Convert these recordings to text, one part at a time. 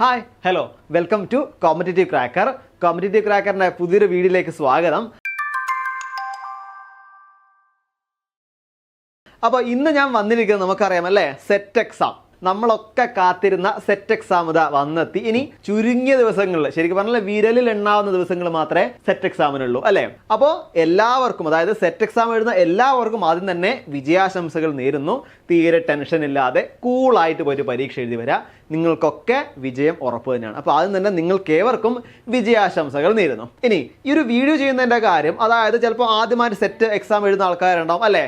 Hi hello welcome to competitive cracker competitive ക്രാക്കറിന്റെ പുതിയൊരു വീഡിയോയിലേക്ക് സ്വാഗതം. അപ്പോൾ ഇന്ന് ഞാൻ വന്നിരിക്കുന്നത് നമുക്കറിയാം അല്ലേ? സെറ്റ് എക്സാം നമ്മളൊക്കെ കാത്തിരുന്ന സെറ്റ് എക്സാം ഇതാ വന്നെത്തി. ഇനി ചുരുങ്ങിയ ദിവസങ്ങളിൽ ശരിക്കും പറഞ്ഞാൽ വിരലിൽ എണ്ണാവുന്ന ദിവസങ്ങൾ മാത്രമേ സെറ്റ് എക്സാമിനുള്ളൂ അല്ലേ? അപ്പോൾ എല്ലാവർക്കും അതായത് സെറ്റ് എക്സാം എഴുതുന്ന എല്ലാവർക്കും ആദ്യം തന്നെ വിജയാശംസകൾ നേരുന്നു. തീരെ ടെൻഷൻ ഇല്ലാതെ കൂളായിട്ട് പോയിട്ട് പരീക്ഷ എഴുതി വരാം. നിങ്ങൾക്കൊക്കെ വിജയം ഉറപ്പ് തന്നെയാണ്. അപ്പോൾ ആദ്യം തന്നെ നിങ്ങൾക്ക് ഏവർക്കും വിജയാശംസകൾ നേരുന്നു. ഇനി ഈ ഒരു വീഡിയോ ചെയ്യുന്നതിന്റെ കാര്യം അതായത് ചിലപ്പോൾ ആദ്യമായിട്ട് സെറ്റ് എക്സാം എഴുതുന്ന ആൾക്കാരുണ്ടാവും അല്ലേ?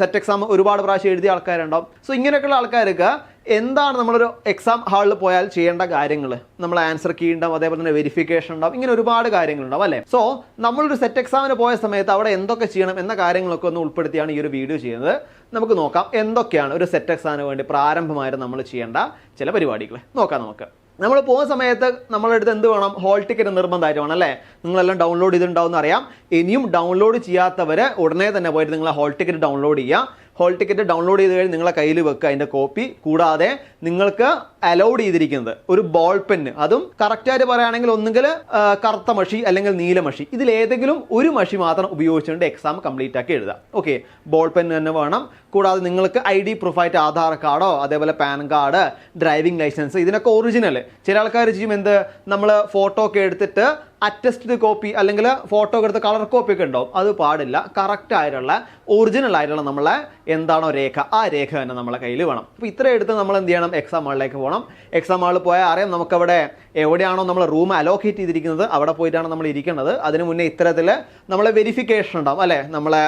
സെറ്റ് എക്സാം ഒരുപാട് പ്രാവശ്യം എഴുതിയ ആൾക്കാരുണ്ടാവും. സോ ഇങ്ങനെയൊക്കെയുള്ള ആൾക്കാർക്ക് എന്താണ് നമ്മളൊരു എക്സാം ഹാളിൽ പോയാൽ ചെയ്യേണ്ട കാര്യങ്ങൾ നമ്മൾ ആൻസർ കീ ഉണ്ടാവും അതേപോലെ തന്നെ വെരിഫിക്കേഷൻ ഉണ്ടാവും ഇങ്ങനെ ഒരുപാട് കാര്യങ്ങളുണ്ടാവും അല്ലേ? സോ നമ്മളൊരു സെറ്റ് എക്സാമിന് പോയ സമയത്ത് അവിടെ എന്തൊക്കെ ചെയ്യണം എന്ന കാര്യങ്ങളൊക്കെ ഒന്ന് ഉൾപ്പെടുത്തിയാണ് ഈ ഒരു വീഡിയോ ചെയ്യുന്നത്. നമുക്ക് നോക്കാം എന്തൊക്കെയാണ് ഒരു സെറ്റ് എക്സാമിന് വേണ്ടി പ്രാരംഭമായിട്ട് നമ്മൾ ചെയ്യേണ്ട ചില പരിപാടികൾ നോക്കാം നമുക്ക്. നമ്മൾ പോകുന്ന സമയത്ത് നമ്മളെ അടുത്ത് എന്ത് വേണം? ഹോൾ ടിക്കറ്റ് നിർബന്ധമായിട്ട് വേണം അല്ലേ? നിങ്ങളെല്ലാം ഡൗൺലോഡ് ചെയ്തിട്ടുണ്ടാവും അറിയാം. ഇനിയും ഡൗൺലോഡ് ചെയ്യാത്തവർ ഉടനെ തന്നെ പോയിട്ട് നിങ്ങൾ ഹോൾ ടിക്കറ്റ് ഡൗൺലോഡ് ചെയ്യുക. ഹോൾ ടിക്കറ്റ് ഡൗൺലോഡ് ചെയ്ത് കഴിഞ്ഞ് നിങ്ങളെ കയ്യിൽ വെക്കുക അതിന്റെ കോപ്പി കൂടാതെ നിങ്ങൾക്ക് അലൗഡ് ചെയ്തിരിക്കുന്നത് ഒരു ബോൾ പെന്ന് അതും കറക്റ്റായിട്ട് പറയുകയാണെങ്കിൽ ഒന്നുകിൽ കറുത്ത മഷി അല്ലെങ്കിൽ നീല മഷി. ഇതിലേതെങ്കിലും ഒരു മഷി മാത്രം ഉപയോഗിച്ചുകൊണ്ട് എക്സാം കംപ്ലീറ്റ് ആക്കി എഴുതാം ഓക്കെ ബോൾ പെൻ തന്നെ വേണം. കൂടാതെ നിങ്ങൾക്ക് ഐ ഡി പ്രൂഫായിട്ട് ആധാർ കാർഡോ അതേപോലെ പാൻ കാർഡ് ഡ്രൈവിംഗ് ലൈസൻസ് ഇതിനൊക്കെ ഒറിജിനൽ ചില ആൾക്കാർ ചെയ്യും എന്ത്? നമ്മൾ ഫോട്ടോ ഒക്കെ എടുത്തിട്ട് അറ്റസ്റ്റഡ് കോപ്പി അല്ലെങ്കിൽ ഫോട്ടോ എടുത്ത് കളർ കോപ്പി ഒക്കെ ഉണ്ടാവും. അത് പാടില്ല. കറക്റ്റ് ആയിട്ടുള്ള ഒറിജിനൽ ആയിട്ടുള്ള നമ്മളെ എന്താണോ രേഖ ആ രേഖ തന്നെ നമ്മളെ കയ്യിൽ വേണം. അപ്പോൾ ഇത്ര എടുത്ത് നമ്മൾ എന്ത് ചെയ്യണം? എക്സാം ഹാളിലേക്ക് പോകണം. എക്സാം ഹാളിൽ പോയാൽ അറിയാം നമുക്കവിടെ എവിടെയാണോ നമ്മൾ റൂം അലോക്കേറ്റ് ചെയ്തിരിക്കുന്നത്. അവിടെ പോയിട്ടാണ് നമ്മൾ ഇരിക്കുന്നത്. അതിന് മുന്നേ ഇത്തരത്തിൽ നമ്മളെ വെരിഫിക്കേഷൻ ഉണ്ടാവും അല്ലേ? നമ്മളെ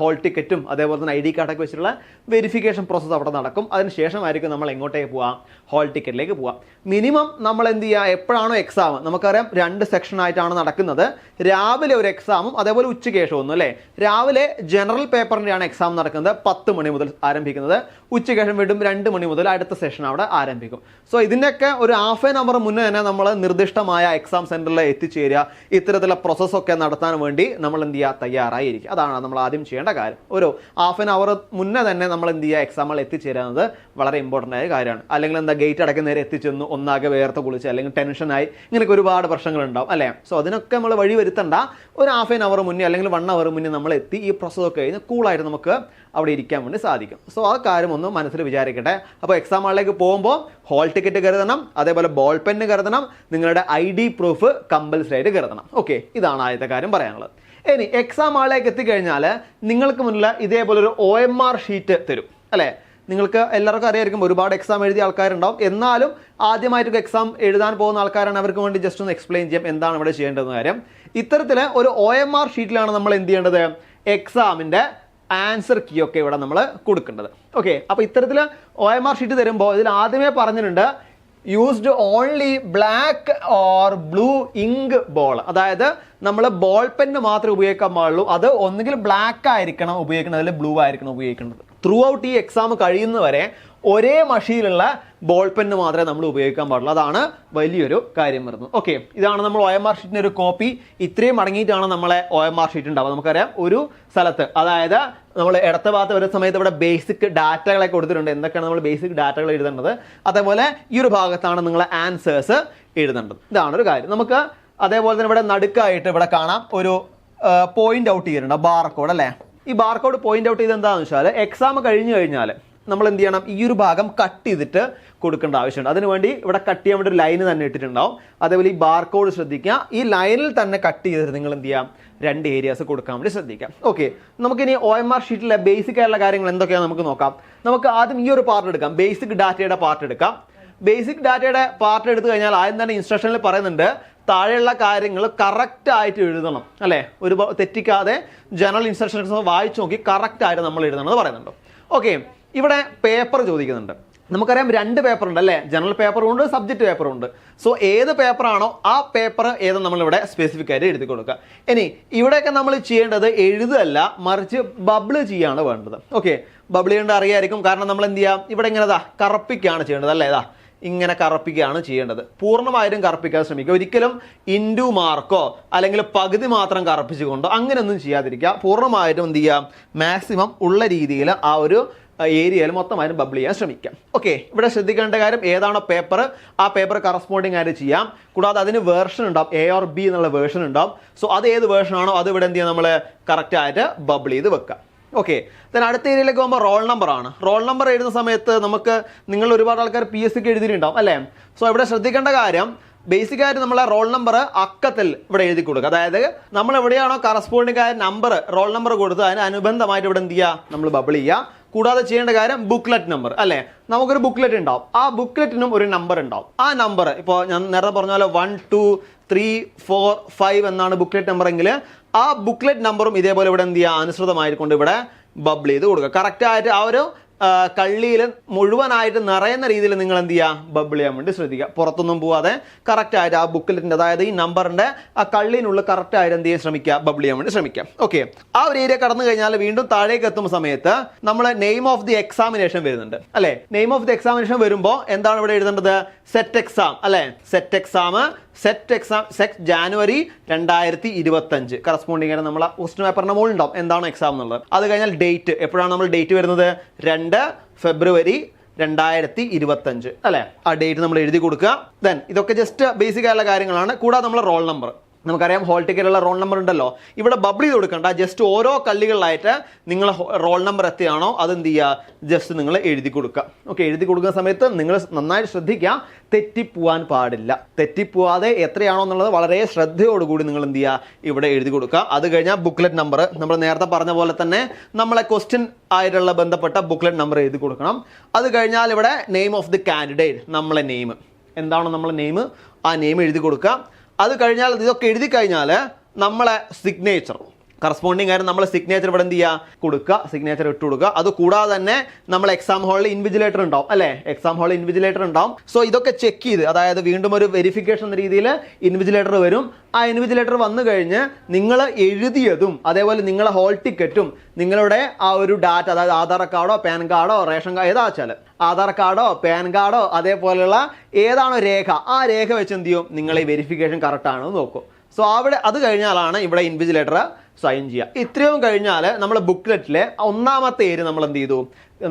ഹോൾ ടിക്കറ്റും അതേപോലെ തന്നെ ഐ ഡി കാർഡൊക്കെ വെച്ചിട്ടുള്ള വെരിഫിക്കേഷൻ പ്രോസസ്സ് അവിടെ നടക്കും. അതിന് ശേഷമായിരിക്കും നമ്മൾ എങ്ങോട്ടേക്ക് പോവാം? ഹോൾ ടിക്കറ്റിലേക്ക് പോവാം. മിനിമം നമ്മൾ എന്ത് ചെയ്യുക എപ്പോഴാണോ എക്സാം നമുക്കറിയാം രണ്ട് സെക്ഷൻ ആയിട്ടാണ് നടക്കുന്നത്. രാവിലെ ഒരു എക്സാമും അതേപോലെ ഉച്ചയ്ക്ക് ശേഷം ഒന്നും അല്ലേ? രാവിലെ ജനറൽ പേപ്പറിന്റെയാണ് എക്സാം നടക്കുന്നത്. പത്ത് മണി മുതൽ ആരംഭിക്കുന്നത്. ഉച്ചയ്ക്ക് ശേഷം വീണ്ടും രണ്ട് മണി മുതൽ അടുത്ത സെഷൻ അവിടെ ആരംഭിക്കും. സോ ഇതിന്റെയൊക്കെ ഒരു ഹാഫ് ആൻ അവർ മുന്നേ തന്നെ നമ്മൾ നിർദ്ദിഷ്ടമായ എക്സാം സെന്ററിൽ എത്തിച്ചേരുക. ഇത്തരത്തിലുള്ള പ്രോസസ്സൊക്കെ നടത്താൻ വേണ്ടി നമ്മൾ എന്ത് ചെയ്യുക തയ്യാറായിരിക്കും അതാണ് നമ്മൾ ആദ്യം ചെയ്യേണ്ട കാര്യം. ഒരു ഹാഫ് ആൻ അവർ മുന്നേ തന്നെ നമ്മൾ എന്ത് ചെയ്യുക? എക്സാമിൽ എത്തിച്ചേരുന്നത് വളരെ ഇമ്പോർട്ടന്റ് ആയ കാര്യമാണ്. അല്ലെങ്കിൽ എന്താ ഗേറ്റ് അടക്കം നേരെ എത്തിച്ചെന്നു ഒന്നാകെ വേർത്ത് കുളിച്ച് അല്ലെങ്കിൽ ടെൻഷനായി ഇങ്ങനെയൊക്കെ ഒരുപാട് പ്രശ്നങ്ങളുണ്ടാവും അല്ലേ? സോ അതിനൊക്കെ നമ്മൾ വഴി വരുത്തണ്ട. ഒരു ഹാഫ് ആൻ അവർ മുന്നേ അല്ലെങ്കിൽ വൺ അവർ മുന്നേ നമ്മൾ എത്തി ഈ പ്രോസസ്സ് ഒക്കെ കഴിഞ്ഞ് കൂളായിട്ട് നമുക്ക് അവിടെ ഇരിക്കാൻ വേണ്ടി സാധിക്കും. സോ ആ കാര്യം ഒന്ന് മനസ്സിൽ വിചാരിക്കട്ടെ. അപ്പോൾ എക്സാം ഹാളിലേക്ക് പോകുമ്പോൾ ഹോൾ ടിക്കറ്റ് കരുതണം അതേപോലെ ബോൾ പെന്ന് കരുതണം നിങ്ങളുടെ ഐ ഡി പ്രൂഫ് കമ്പൽസറി ആയിട്ട് കരുതണം. ഓക്കെ ഇതാണ് ആദ്യത്തെ കാര്യം പറയാനുള്ളത്. ഇനി എക്സാം ആളിലേക്ക് എത്തിക്കഴിഞ്ഞാൽ നിങ്ങൾക്ക് മുന്നിൽ ഇതേപോലെ ഒരു ഒ എം ആർ ഷീറ്റ് തരും. അല്ലേ? നിങ്ങൾക്ക് എല്ലാവർക്കും അറിയായിരിക്കും ഒരുപാട് എക്സാം എഴുതിയ ആൾക്കാരുണ്ടാവും. എന്നാലും ആദ്യമായിട്ട് എക്സാം എഴുതാൻ പോകുന്ന ആൾക്കാരാണ് അവർക്ക് വേണ്ടി ജസ്റ്റ് ഒന്ന് എക്സ്പ്ലെയിൻ ചെയ്യാം എന്താണ് ഇവിടെ ചെയ്യേണ്ടതെന്ന് കാര്യം. ഇത്തരത്തിൽ ഒരു ഒ എം ആർ ഷീറ്റിലാണ് നമ്മൾ എന്ത് ചെയ്യേണ്ടത്? എക്സാമിന്റെ ആൻസർ കീ ഒക്കെ ഇവിടെ നമ്മൾ കൊടുക്കേണ്ടത്. ഓക്കെ അപ്പോൾ ഇത്തരത്തിൽ ഒ എം ആർ ഷീറ്റ് തരുമ്പോൾ ഇതിൽ ആദ്യമേ പറഞ്ഞിട്ടുണ്ട് used only black or blue ink ball അതായത് നമ്മൾ ബോൾ പെന്ന് മാത്രമേ ഉപയോഗിക്കാൻ പാടുള്ളൂ. അത് ഒന്നുകിൽ ബ്ലാക്ക് ആയിരിക്കണം ഉപയോഗിക്കുന്നത് അല്ലെങ്കിൽ ബ്ലൂ ആയിരിക്കണം ഉപയോഗിക്കുന്നത് ത്രൂ ഔട്ട് ഈ എക്സാം കഴിയുന്നവരെ ഒരേ മഷിയിലുള്ള ബോൾ പെന്ന് മാത്രമേ നമ്മൾ ഉപയോഗിക്കാൻ പാടുള്ളൂ. അതാണ് വലിയൊരു കാര്യം വരുന്നത്. ഓക്കെ ഇതാണ് നമ്മൾ ഒ എം ആർ ഷീറ്റിന്റെ ഒരു കോപ്പി ഇത്രയും അടങ്ങിയിട്ടാണ് നമ്മളെ ഒ എം ആർ ഷീറ്റ് ഉണ്ടാവുക. നമുക്കറിയാം ഒരു സ്ഥലത്ത്. അതായത് നമ്മൾ ഇടത്ത ഭാഗത്ത് വരുന്ന സമയത്ത് ഇവിടെ ബേസിക് ഡാറ്റകളെ കൊടുത്തിട്ടുണ്ട്. എന്തൊക്കെയാണ് നമ്മൾ ബേസിക് ഡാറ്റകൾ എഴുതേണ്ടത്? അതേപോലെ ഈ ഒരു ഭാഗത്താണ് നിങ്ങൾ ആൻസേഴ്സ് എഴുതേണ്ടത്. ഇതാണ് ഒരു കാര്യം. നമുക്ക് അതേപോലെ തന്നെ ഇവിടെ നടുക്കായിട്ട് ഇവിടെ കാണാം. ഒരു പോയിന്റ് ഔട്ട് ചെയ്തിട്ടുണ്ട്. ബാർക്കോഡ് അല്ലേ? ഈ ബാർക്കോഡ് പോയിന്റ് ഔട്ട് ചെയ്ത് എന്താണെന്ന് വെച്ചാൽ എക്സാം കഴിഞ്ഞു കഴിഞ്ഞാൽ നമ്മൾ എന്ത് ചെയ്യണം ഈ ഒരു ഭാഗം കട്ട് ചെയ്തിട്ട് കൊടുക്കേണ്ട ആവശ്യമുണ്ട്. അതിനുവേണ്ടി ഇവിടെ കട്ട് ചെയ്യാൻ വേണ്ടി ഒരു ലൈന് തന്നെ ഇട്ടിട്ടുണ്ടാവും. അതേപോലെ ഈ ബാർ കോഡ് ശ്രദ്ധിക്കുക. ഈ ലൈനിൽ തന്നെ കട്ട് ചെയ്തിട്ട് നിങ്ങൾ എന്ത് ചെയ്യാം രണ്ട് ഏരിയാസ് കൊടുക്കാൻ വേണ്ടി ശ്രദ്ധിക്കാം ഓക്കെ നമുക്കിനി ഒ എം ആർ ഷീറ്റിലെ ബേസിക് ആയിട്ടുള്ള കാര്യങ്ങൾ എന്തൊക്കെയാണ് നമുക്ക് നോക്കാം. നമുക്ക് ആദ്യം ഈ ഒരു പാർട്ട് എടുക്കാം. ബേസിക് ഡാറ്റയുടെ പാർട്ട് എടുക്കാം. ബേസിക് ഡാറ്റയുടെ പാർട്ട് എടുത്തു കഴിഞ്ഞാൽ ആദ്യം തന്നെ ഇൻസ്ട്രക്ഷനിൽ പറയുന്നുണ്ട് താഴെയുള്ള കാര്യങ്ങൾ കറക്റ്റ് ആയിട്ട് എഴുതണം. അല്ലേ? ഒരു തെറ്റിക്കാതെ ജനറൽ ഇൻസ്ട്രക്ഷൻസ് വായിച്ചു നോക്കി കറക്റ്റ് ആയിട്ട് നമ്മൾ എഴുതണം എന്ന് പറയുന്നുണ്ട്. ഓക്കെ ഇവിടെ പേപ്പർ ചോദിക്കുന്നുണ്ട്. നമുക്കറിയാം രണ്ട് പേപ്പർ ഉണ്ട് അല്ലേ? ജനറൽ പേപ്പറും ഉണ്ട് സബ്ജക്റ്റ് പേപ്പറും ഉണ്ട്. സോ ഏത് പേപ്പറാണോ ആ പേപ്പർ ഏത് നമ്മളിവിടെ സ്പെസിഫിക് ആയിട്ട് എഴുതി കൊടുക്കുക. ഇനി ഇവിടെയൊക്കെ നമ്മൾ ചെയ്യേണ്ടത് എഴുതല്ല മറിച്ച് ബബിൾ ചെയ്യാണ് വേണ്ടത്. ഓക്കെ ബബിൾ ചെയ്യേണ്ട അറിയായിരിക്കും. കാരണം നമ്മൾ എന്ത് ചെയ്യാം? ഇവിടെ ഇങ്ങനെ ഇതാ കറപ്പിക്കുകയാണ് ചെയ്യേണ്ടത് അല്ലേ? ഇതാ ഇങ്ങനെ കറപ്പിക്കുകയാണ് ചെയ്യേണ്ടത്. പൂർണമായിട്ടും കറപ്പിക്കാൻ ശ്രമിക്കുക. ഒരിക്കലും ഇൻഡു മാർക്കോ അല്ലെങ്കിൽ പകുതി മാത്രം കറപ്പിച്ചുകൊണ്ടോ അങ്ങനെയൊന്നും ചെയ്യാതിരിക്കുക. പൂർണമായിട്ടും എന്ത് ചെയ്യുക മാക്സിമം ഉള്ള രീതിയിൽ ആ ഒരു ഏരിയയിൽ മൊത്തം അതിന് ബബിൾ ചെയ്യാൻ ശ്രമിക്കാം. ഓക്കെ ഇവിടെ ശ്രദ്ധിക്കേണ്ട കാര്യം ഏതാണോ പേപ്പർ ആ പേപ്പർ കറസ്പോണ്ടിങ് ആയിട്ട് ചെയ്യാം. കൂടാതെ അതിന് വേർഷൻ ഉണ്ടാവും. എ ഓർ ബി എന്നുള്ള വേർഷൻ ഉണ്ടാവും. സോ അത് ഏത് വേർഷൻ ആണോ അത് ഇവിടെ എന്ത് ചെയ്യാം നമ്മൾ കറക്റ്റ് ആയിട്ട് ബബിൾ ചെയ്ത് വെക്കാം. ഓക്കെ ദെൻ അടുത്ത ഏരിയയിലേക്ക് പോകുമ്പോൾ റോൾ നമ്പർ ആണ്. റോൾ നമ്പർ എഴുതുന്ന സമയത്ത് നമുക്ക് നിങ്ങൾ ഒരുപാട് ആൾക്കാർ പി എസ് സിക്ക് എഴുതിയിട്ടുണ്ടാവും അല്ലേ? സോ ഇവിടെ ശ്രദ്ധിക്കേണ്ട കാര്യം ബേസിക് ആയിട്ട് നമ്മളെ റോൾ നമ്പർ അക്കത്തിൽ ഇവിടെ എഴുതി കൊടുക്കുക. അതായത് നമ്മൾ എവിടെയാണോ കറസ്പോണ്ടിങ് ആയ നമ്പർ റോൾ നമ്പർ കൊടുത്ത് അതിന് അനുബന്ധമായിട്ട് ഇവിടെ എന്ത് ചെയ്യുക? നമ്മൾ ബബിൾ ചെയ്യുക. കൂടാതെ ചെയ്യേണ്ട കാര്യം ബുക്ക്ലെറ്റ് നമ്പർ അല്ലേ? നമുക്കൊരു ബുക്ക്ലെറ്റ് ഉണ്ടാവും. ആ ബുക്ക്ലെറ്റിനും ഒരു നമ്പർ ഉണ്ടാവും. ആ നമ്പർ ഇപ്പോൾ ഞാൻ നേരത്തെ പറഞ്ഞ പോലെ one two three four five എന്നാണ് ബുക്ക്ലെറ്റ് നമ്പർ എങ്കിൽ ആ ബുക്ക്ലെറ്റ് നമ്പറും ഇതേപോലെ ഇവിടെ എന്ത് ചെയ്യുക? അനുസൃതമായിക്കൊണ്ട് ഇവിടെ ബബിൾ ചെയ്ത് കൊടുക്കുക. കറക്റ്റായിട്ട് ആ ഒരു കള്ളിയിൽ മുഴുവനായിട്ട് നിറയുന്ന രീതിയിൽ നിങ്ങൾ എന്ത് ചെയ്യുക ബബിൾ ചെയ്യാൻ വേണ്ടി ശ്രദ്ധിക്കുക. പുറത്തൊന്നും പോവാതെ കറക്റ്റായിട്ട് ആ ബുക്കിലിന്റെ അതായത് ഈ നമ്പറിന്റെ ആ കള്ളിനുള്ളിൽ കറക്റ്റായിട്ട് എന്ത് ചെയ്യാൻ ശ്രമിക്കുക? ബബിൾ ചെയ്യാൻ വേണ്ടി ശ്രമിക്കുക. ഓക്കെ ആ ഒരു ഏരിയ കടന്നു കഴിഞ്ഞാൽ വീണ്ടും താഴേക്ക് എത്തുന്ന സമയത്ത് നമ്മൾ നെയിം ഓഫ് ദി എക്സാമിനേഷൻ വരുന്നുണ്ട്. അല്ലേ? നെയിം ഓഫ് ദി എക്സാമിനേഷൻ വരുമ്പോൾ എന്താണ് ഇവിടെ എഴുതേണ്ടത്? സെറ്റ് എക്സാം അല്ലേ? SET exam SET exam SET January രണ്ടായിരത്തി ഇരുപത്തഞ്ച് കറസ്പോണ്ടിങ് ആയിട്ട് നമ്മൾ ക്വസ്റ്റ്യൻ പേപ്പറിന്റെ മുകളിൽ ഉണ്ടാവും എന്താണ് എക്സാം എന്നുള്ളത്. അത് കഴിഞ്ഞാൽ ഡേറ്റ് എപ്പോഴാണ് നമ്മൾ ഡേറ്റ് വരുന്നത്? രണ്ട് ഫെബ്രുവരി രണ്ടായിരത്തി ഇരുപത്തഞ്ച് അല്ലേ? ആ ഡേറ്റ് നമ്മൾ എഴുതി കൊടുക്കുക. ദെൻ ഇതൊക്കെ ജസ്റ്റ് ബേസിക് ആയുള്ള കാര്യങ്ങളാണ്. കൂടാതെ നമ്മൾ റോൾ നമ്പർ നമുക്കറിയാം ഹോൾ ടിക്കറ്റുള്ള റോൾ നമ്പർ ഉണ്ടല്ലോ. ഇവിടെ ബബിൾ ചെയ്ത് കൊടുക്കണ്ട. ജസ്റ്റ് ഓരോ കള്ളികളിലായിട്ട് നിങ്ങൾ റോൾ നമ്പർ എത്തിയാണോ അതെന്ത് ചെയ്യുക? ജസ്റ്റ് നിങ്ങൾ എഴുതി കൊടുക്കുക. ഓക്കെ എഴുതി കൊടുക്കുന്ന സമയത്ത് നിങ്ങൾ നന്നായിട്ട് ശ്രദ്ധിക്കുക. തെറ്റിപ്പോവാൻ പാടില്ല. തെറ്റിപ്പോവാതെ എത്രയാണോ എന്നുള്ളത് വളരെ ശ്രദ്ധയോടുകൂടി നിങ്ങൾ എന്ത് ചെയ്യുക? ഇവിടെ എഴുതി കൊടുക്കുക. അത് കഴിഞ്ഞാൽ ബുക്ക്ലെറ്റ് നമ്പർ നമ്മൾ നേരത്തെ പറഞ്ഞ പോലെ തന്നെ നമ്മളെ ക്വസ്റ്റ്യൻ ആയിട്ടുള്ള ബന്ധപ്പെട്ട ബുക്ക്ലെറ്റ് നമ്പർ എഴുതി കൊടുക്കണം. അത് കഴിഞ്ഞാൽ ഇവിടെ നെയിം ഓഫ് ദി കാൻഡിഡേറ്റ് നമ്മളെ നെയിം എന്താണോ നമ്മളെ നെയിം ആ നെയിം എഴുതി കൊടുക്കുക. അത് കഴിഞ്ഞാൽ ഇതൊക്കെ എഴുതി കഴിഞ്ഞാൽ നമ്മളെ സിഗ്നേച്ചർ കറസ്പോണ്ടിങ് ആയിട്ട് നമ്മൾ സിഗ്നേച്ചർ ഇവിടെ എന്ത് ചെയ്യുക? കൊടുക്കുക. സിഗ്നേച്ചർ ഇട്ട് കൊടുക്കുക. അത് കൂടാതെ തന്നെ നമ്മൾ എക്സാം ഹാളിൽ ഇൻവിജിലേറ്റർ ഉണ്ടാവും അല്ലേ? എക്സാം ഹാളിൽ ഇൻവിജിലേറ്റർ ഉണ്ടാവും. സോ ഇതൊക്കെ ചെക്ക് ചെയ്ത് അതായത് വീണ്ടും ഒരു വെരിഫിക്കേഷൻ എന്ന രീതിയിൽ ഇൻവിജിലേറ്റർ വരും. ആ ഇൻവിജിലേറ്റർ വന്നു കഴിഞ്ഞ് നിങ്ങൾ എഴുതിയതും അതേപോലെ നിങ്ങളെ ഹോൾ ടിക്കറ്റും നിങ്ങളുടെ ആ ഒരു ഡാറ്റ അതായത് ആധാർ കാർഡോ പാൻ കാർഡോ റേഷൻ കാർഡ് ഏതാ വെച്ചാൽ ആധാർ കാർഡോ പാൻ കാർഡോ അതേപോലെയുള്ള ഏതാണോ രേഖ ആ രേഖ വെച്ച് എന്ത് ചെയ്യും? നിങ്ങൾ ഈ വെരിഫിക്കേഷൻ കറക്റ്റ് ആണോ നോക്കും. സോ അവിടെ അത് കഴിഞ്ഞാലാണ് ഇവിടെ ഇൻവിജിലേറ്റർ സൈൻ ചെയ്യുക. ഇത്രയും കഴിഞ്ഞാൽ നമ്മൾ ബുക്ക്ലെറ്റിലെ ഒന്നാമത്തെ ഏരിയ നമ്മൾ എന്ത് ചെയ്തു?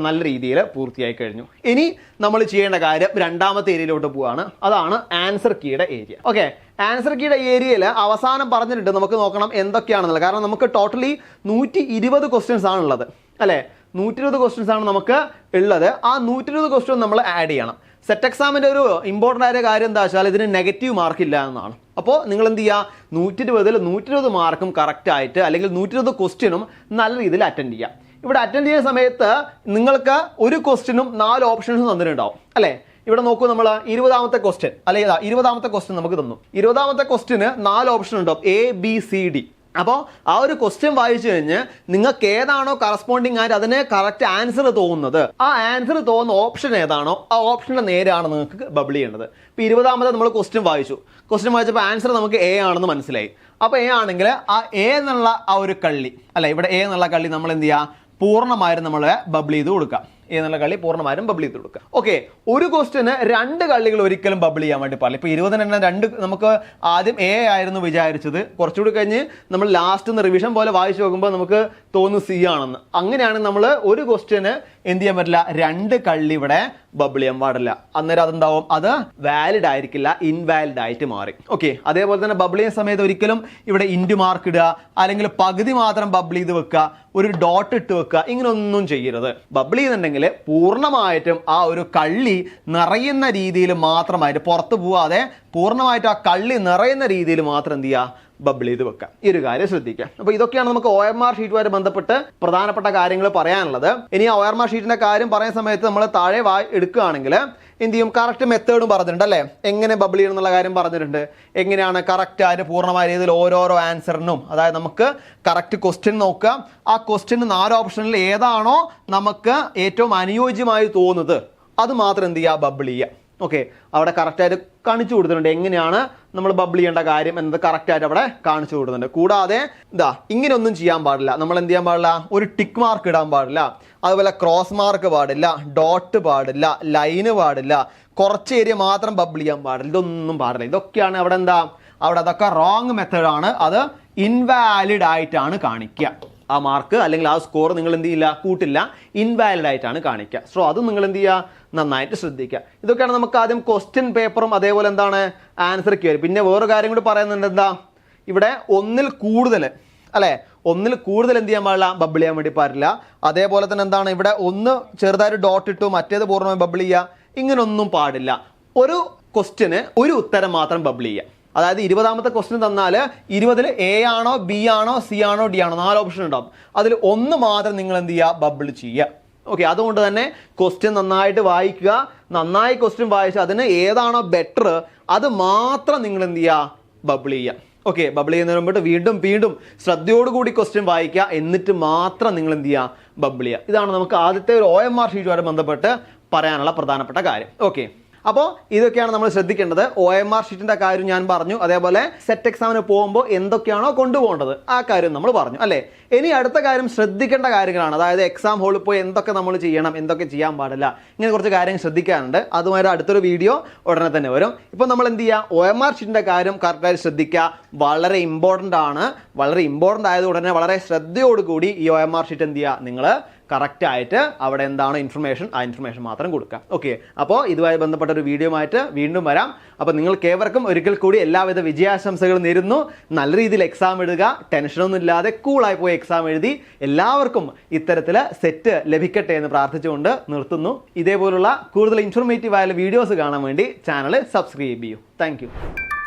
നല്ല രീതിയിൽ പൂർത്തിയായി കഴിഞ്ഞു. ഇനി നമ്മൾ ചെയ്യേണ്ട കാര്യം രണ്ടാമത്തെ ഏരിയയിലോട്ട് പോവാണ്. അതാണ് ആൻസർ കീയുടെ ഏരിയ. ഓക്കെ ആൻസർ കീയുടെ ഏരിയയിൽ അവസാനം പറഞ്ഞിട്ടുണ്ട് നമുക്ക് നോക്കണം എന്തൊക്കെയാണെന്നുള്ളത്. കാരണം നമുക്ക് ടോട്ടലി നൂറ്റി ഇരുപത് ക്വസ്റ്റ്യൻസ് ആണുള്ളത്. അല്ലേ? നൂറ്റി ഇരുപത് ക്വസ്റ്റ്യൻസ് ആണ് നമുക്ക് ഉള്ളത്. ആ നൂറ്റി ഇരുപത് ക്വസ്റ്റ്യൻ നമ്മൾ ആഡ് ചെയ്യണം. സെറ്റ് എക്സാമിന്റെ ഒരു ഇമ്പോർട്ടന്റ് ആയ കാര്യം എന്താ വെച്ചാൽ ഇതിന് നെഗറ്റീവ് മാർക്ക് ഇല്ല എന്നാണ്. അപ്പോൾ നിങ്ങൾ എന്ത് ചെയ്യുക നൂറ്റി ഇരുപതിൽ നൂറ്റി ഇരുപത് മാർക്കും കറക്റ്റായിട്ട് അല്ലെങ്കിൽ നൂറ്റി ഇരുപത് ക്വസ്റ്റ്യനും നല്ല രീതിയിൽ അറ്റൻഡ് ചെയ്യുക ഇവിടെ അറ്റൻഡ് ചെയ്യുന്ന സമയത്ത് നിങ്ങൾക്ക് ഒരു ക്വസ്റ്റ്യനും നാല് ഓപ്ഷൻസും തന്നിട്ടുണ്ടാവും. അല്ലേ? ഇവിടെ നോക്കൂ നമ്മൾ ഇരുപതാമത്തെ ക്വസ്റ്റ്യൻ ഇതാ ഇരുപതാമത്തെ ക്വസ്റ്റ്യൻ നമുക്ക് തന്നു. ഇരുപതാമത്തെ ക്വസ്റ്റ്യന് നാല് ഓപ്ഷൻ ഉണ്ടാവും. എ ബി സി ഡി അപ്പോൾ ആ ഒരു ക്വസ്റ്റ്യൻ വായിച്ചു കഴിഞ്ഞ് നിങ്ങൾക്ക് ഏതാണോ കറസ്പോണ്ടിങ് ആയിട്ട് അതിനെ കറക്റ്റ് ആൻസർ തോന്നുന്നത്? ആ ആൻസർ തോന്നുന്ന ഓപ്ഷൻ ഏതാണോ? ആ ഓപ്ഷന്റെ നേരെയാണ് നിങ്ങൾക്ക് ബബിൾ ചെയ്യേണ്ടത്. ഇപ്പോൾ ഇരുപതാമത്തെ നമ്മൾ ക്വസ്റ്റ്യൻ വായിച്ചു. ക്വസ്റ്റ്യൻ വായിച്ചപ്പോൾ ആൻസർ നമുക്ക് എ ആണെന്ന് മനസ്സിലായി. അപ്പോൾ എ ആണെങ്കിൽ ആ എ എന്നുള്ള ആ ഒരു കള്ളി അല്ല ഇവിടെ എ എന്നുള്ള കള്ളി നമ്മൾ എന്ത് ചെയ്യുക? പൂർണമായും നമ്മൾ ബബിൾ ചെയ്ത് കൊടുക്കുക. എന്നുള്ള കളി പൂർണമായും ബബിൾ ചെയ്ത് കൊടുക്കുക. ഓക്കെ ഒരു ക്വസ്റ്റിന് രണ്ട് കളികൾ ഒരിക്കലും ബബിൾ ചെയ്യാൻ വേണ്ടി പാടില്ല. ഇപ്പോൾ ഇരുപതിനെണ്ണം രണ്ട് നമുക്ക് ആദ്യം എ ആയിരുന്നു വിചാരിച്ചത്. കുറച്ചുകൂടി കഴിഞ്ഞ് നമ്മൾ ലാസ്റ്റ് നിന്ന് റിവിഷൻ പോലെ വായിച്ചു നോക്കുമ്പോൾ നമുക്ക് തോന്നുന്നു സി ആണെന്ന്. അങ്ങനെയാണ് നമ്മൾ ഒരു ക്വസ്റ്റിന് എന്ത് ചെയ്യാൻ പറ്റില്ല രണ്ട് കള്ളി ഇവിടെ ബബിൾ ചെയ്യാൻ പാടില്ല. അന്നേരം അതെന്താവും? അത് വാലിഡ് ആയിരിക്കില്ല ഇൻവാലിഡ് ആയിട്ട് മാറി. ഓക്കെ അതേപോലെ തന്നെ ബബിൾ ചെയ്യുന്ന സമയത്ത് ഒരിക്കലും ഇവിടെ ഇൻഡു മാർക്ക് ഇടുക അല്ലെങ്കിൽ പകുതി മാത്രം ബബിൾ ചെയ്ത് വെക്കുക ഒരു ഡോട്ട് ഇട്ട് വെക്കുക ഇങ്ങനെ ഒന്നും ചെയ്യരുത്. ബബിൾ ചെയ്യുന്നുണ്ടെങ്കിൽ പൂർണമായിട്ടും ആ ഒരു കള്ളി നിറയുന്ന രീതിയിൽ മാത്രമായിട്ട് പുറത്ത് പോവാതെ പൂർണമായിട്ടും ആ കള്ളി നിറയുന്ന രീതിയിൽ മാത്രം എന്ത് ചെയ്യുക? ബബിൾ ചെയ്ത് വെക്കാം. ഈ ഒരു കാര്യം ശ്രദ്ധിക്കാം. അപ്പോൾ ഇതൊക്കെയാണ് നമുക്ക് ഒ എം ആർ ഷീറ്റുമായിട്ട് ബന്ധപ്പെട്ട് പ്രധാനപ്പെട്ട കാര്യങ്ങൾ പറയാനുള്ളത്. ഇനി ഒ എം ആർ ഷീറ്റിന്റെ കാര്യം പറയുന്ന സമയത്ത് നമ്മൾ താഴെ വായി എടുക്കുകയാണെങ്കിൽ എന്ത് ചെയ്യും? കറക്റ്റ് മെത്തേഡും പറഞ്ഞിട്ടുണ്ട് അല്ലേ? എങ്ങനെ ബബിൾ ചെയ്യണം എന്നുള്ള കാര്യം പറഞ്ഞിട്ടുണ്ട്. എങ്ങനെയാണ് കറക്റ്റ് ആയിട്ട് പൂർണമായ രീതിയിൽ ഓരോരോ ആൻസറിനും അതായത് നമുക്ക് കറക്റ്റ് ക്വസ്റ്റ്യൻ നോക്കുക. ആ ക്വസ്റ്റ്യൻ നാല് ഓപ്ഷനിൽ ഏതാണോ നമുക്ക് ഏറ്റവും അനുയോജ്യമായി തോന്നുന്നത്. അത് മാത്രം എന്ത് ചെയ്യുക? ബബിൾ ചെയ്യുക. ഓക്കെ അവിടെ കറക്റ്റായിട്ട് കാണിച്ചു കൊടുത്തിട്ടുണ്ട്. എങ്ങനെയാണ് നമ്മൾ ബബിൾ ചെയ്യേണ്ട കാര്യം എന്നത് കറക്റ്റായിട്ട് അവിടെ കാണിച്ചു കൊടുക്കുന്നുണ്ട് കൂടാതെ ഇതാ ഇങ്ങനെയൊന്നും ചെയ്യാൻ പാടില്ല. നമ്മൾ എന്ത് ചെയ്യാൻ പാടില്ല? ഒരു ടിക്ക് മാർക്ക് ഇടാൻ പാടില്ല. അതുപോലെ ക്രോസ് മാർക്ക് പാടില്ല ഡോട്ട് പാടില്ല ലൈന് പാടില്ല. കുറച്ച് ഏരിയ മാത്രം ബബിൾ ചെയ്യാൻ പാടില്ല. ഇതൊന്നും പാടില്ല. ഇതൊക്കെയാണ് അവിടെ എന്താ? അവിടെ അതൊക്കെ റോങ് മെത്തേഡാണ് അത് ഇൻവാലിഡ് ആയിട്ടാണ് കാണിക്കുക. ആ മാർക്ക് അല്ലെങ്കിൽ ആ സ്കോർ നിങ്ങൾ എന്ത് ചെയ്യില്ല കൂട്ടില്ല ഇൻവാലിഡ് ആയിട്ടാണ് കാണിക്കുക സോ അത് നിങ്ങൾ എന്ത് ചെയ്യുക? നന്നായിട്ട് ശ്രദ്ധിക്കുക ഇതൊക്കെയാണ് നമുക്ക് ആദ്യം ക്വസ്റ്റ്യൻ പേപ്പറും അതേപോലെ എന്താണ് ആൻസർ ക്യൂരി പിന്നെ വേറെ കാര്യം കൂടി പറയുന്നുണ്ട് എന്താ? ഇവിടെ ഒന്നിൽ കൂടുതൽ അല്ലേ? ഒന്നിൽ കൂടുതൽ എന്ത് ചെയ്യാൻ പാടില്ല? ബബിൾ ചെയ്യാൻ വേണ്ടി പാടില്ല. അതേപോലെ തന്നെ എന്താണ്? ഇവിടെ ഒന്ന് ചെറുതായിട്ട് ഡോട്ട് ഇട്ടു മറ്റേത് പൂർണമായി ബബിൾ ചെയ്യുക. ഇങ്ങനൊന്നും പാടില്ല. ഒരു ക്വസ്റ്റ്യന് ഒരു ഉത്തരം മാത്രം ബബിൾ ചെയ്യുക. അതായത് ഇരുപതാമത്തെ ക്വസ്റ്റ്യൻ തന്നാൽ ഇരുപതിൽ എ ആണോ ബി ആണോ സി ആണോ ഡി ആണോ നാല് ഓപ്ഷൻ ഉണ്ടാവും. അതിൽ ഒന്ന് മാത്രം നിങ്ങൾ എന്ത് ചെയ്യുക? ബബിൾ ചെയ്യുക. ഓക്കെ അതുകൊണ്ട് തന്നെ ക്വസ്റ്റ്യൻ നന്നായിട്ട് വായിക്കുക. നന്നായി ക്വസ്റ്റ്യൻ വായിച്ച് അതിന് ഏതാണോ ബെറ്റർ അത് മാത്രം നിങ്ങൾ എന്ത് ചെയ്യുക? ബബിൾ ചെയ്യുക. ഓക്കെ ബബിൾ ചെയ്യുന്നതിന് മുമ്പിട്ട് വീണ്ടും വീണ്ടും ശ്രദ്ധയോടുകൂടി ക്വസ്റ്റ്യൻ വായിക്കുക. എന്നിട്ട് മാത്രം നിങ്ങൾ എന്ത് ചെയ്യുക? ബബിൾ ചെയ്യുക. ഇതാണ് നമുക്ക് ആദ്യത്തെ ഒരു ഒ എം ആർ ഷീറ്റുമായിട്ട് ബന്ധപ്പെട്ട് പറയാനുള്ള പ്രധാനപ്പെട്ട കാര്യം. ഓക്കെ അപ്പോൾ ഇതൊക്കെയാണ് നമ്മൾ ശ്രദ്ധിക്കേണ്ടത്. ഒ എം ആർ ഷീറ്റിന്റെ കാര്യം ഞാൻ പറഞ്ഞു. അതേപോലെ സെറ്റ് എക്സാമിന് പോകുമ്പോൾ എന്തൊക്കെയാണോ കൊണ്ടുപോകേണ്ടത് ആ കാര്യം നമ്മൾ പറഞ്ഞു അല്ലേ? ഇനി അടുത്ത കാര്യം ശ്രദ്ധിക്കേണ്ട കാര്യങ്ങളാണ്. അതായത് എക്സാം ഹോളിൽ പോയി എന്തൊക്കെ നമ്മൾ ചെയ്യണം എന്തൊക്കെ ചെയ്യാൻ പാടില്ല ഇങ്ങനെ കുറച്ച് കാര്യങ്ങൾ ശ്രദ്ധിക്കാനുണ്ട്. അതുമായി അടുത്തൊരു വീഡിയോ ഉടനെ തന്നെ വരും. ഇപ്പോൾ നമ്മൾ എന്ത് ചെയ്യുക ഒ എം ആർ ഷീറ്റിന്റെ കാര്യം കറക്റ്റായിട്ട് ശ്രദ്ധിക്കുക. വളരെ ഇമ്പോർട്ടന്റ് ആണ്. വളരെ ഇമ്പോർട്ടന്റ് ആയത് ഉടനെ വളരെ ശ്രദ്ധയോടുകൂടി ഈ ഒ എം ആർ ഷീറ്റ് എന്ത് ചെയ്യുക? നിങ്ങൾ കറക്റ്റ് ആയിട്ട് അവിടെ എന്താണ് ഇൻഫർമേഷൻ ആ ഇൻഫർമേഷൻ മാത്രം കൊടുക്കുക. ഓക്കെ അപ്പോൾ ഇതുമായി ബന്ധപ്പെട്ട ഒരു വീഡിയോ ആയിട്ട് വീണ്ടും വരാം. അപ്പോൾ നിങ്ങൾക്ക് ഏവർക്കും ഒരിക്കൽ കൂടി എല്ലാവിധ വിജയാശംസകളും നേരുന്നു. നല്ല രീതിയിൽ എക്സാം എഴുതുക. ടെൻഷനൊന്നും ഇല്ലാതെ കൂളായി പോയി എക്സാം എഴുതി എല്ലാവർക്കും ഇത്തരത്തിൽ സെറ്റ് ലഭിക്കട്ടെ എന്ന് പ്രാർത്ഥിച്ചുകൊണ്ട് നിർത്തുന്നു. ഇതേപോലുള്ള കൂടുതൽ ഇൻഫോർമേറ്റീവ് ആയ വീഡിയോസ് കാണാൻ വേണ്ടി ചാനൽ സബ്സ്ക്രൈബ് ചെയ്യൂ. താങ്ക്